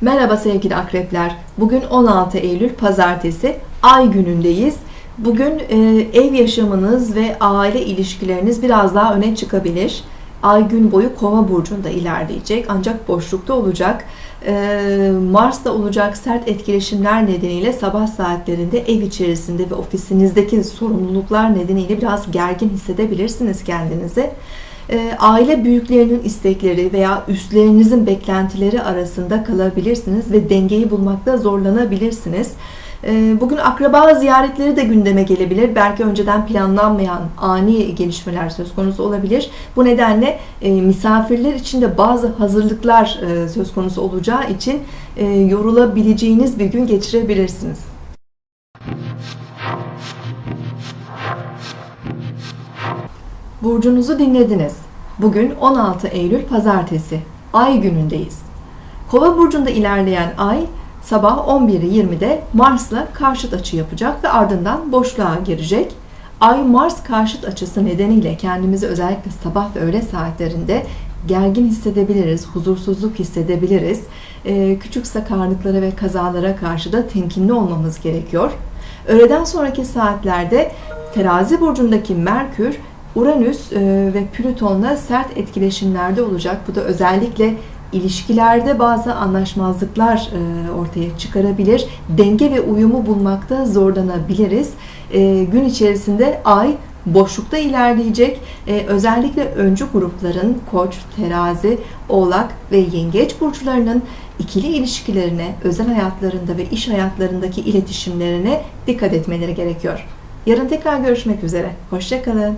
Merhaba sevgili akrepler. Bugün 16 Eylül Pazartesi. Ay günündeyiz. Bugün e, ev yaşamınız ve aile ilişkileriniz biraz daha öne çıkabilir. Ay gün boyu Kova burcunda ilerleyecek ancak boşlukta olacak. E, Mars'ta olacak sert etkileşimler nedeniyle sabah saatlerinde ev içerisinde ve ofisinizdeki sorumluluklar nedeniyle biraz gergin hissedebilirsiniz kendinizi. E, aile büyüklerinin istekleri veya üstlerinizin beklentileri arasında kalabilirsiniz ve dengeyi bulmakta zorlanabilirsiniz. E, Bugün akraba ziyaretleri de gündeme gelebilir. Belki önceden planlanmayan ani gelişmeler söz konusu olabilir. Bu nedenle e, misafirler için de bazı hazırlıklar e, söz konusu olacağı için e, yorulabileceğiniz bir gün geçirebilirsiniz. Burcunuzu dinlediniz. Bugün 16 Eylül Pazartesi. Ay günündeyiz. Kova burcunda ilerleyen ay sabah 11.20'de Mars'la karşıt açı yapacak ve ardından boşluğa girecek. Ay Mars karşıt açısı nedeniyle kendimizi özellikle sabah ve öğle saatlerinde gergin hissedebiliriz, huzursuzluk hissedebiliriz. Ee, küçük sakarlıklara ve kazalara karşı da temkinli olmamız gerekiyor. Öğleden sonraki saatlerde Terazi burcundaki Merkür Uranüs e, ve Plüton'la sert etkileşimlerde olacak. Bu da özellikle ilişkilerde bazı anlaşmazlıklar e, ortaya çıkarabilir. Denge ve uyumu bulmakta zorlanabiliriz. E, Gün içerisinde ay boşlukta ilerleyecek. Özellikle öncü grupların Koç, Terazi, Oğlak ve Yengeç burçlarının ikili ilişkilerine, özel hayatlarında ve iş hayatlarındaki iletişimlerine dikkat etmeleri gerekiyor. Yarın tekrar görüşmek üzere. Hoşçakalın.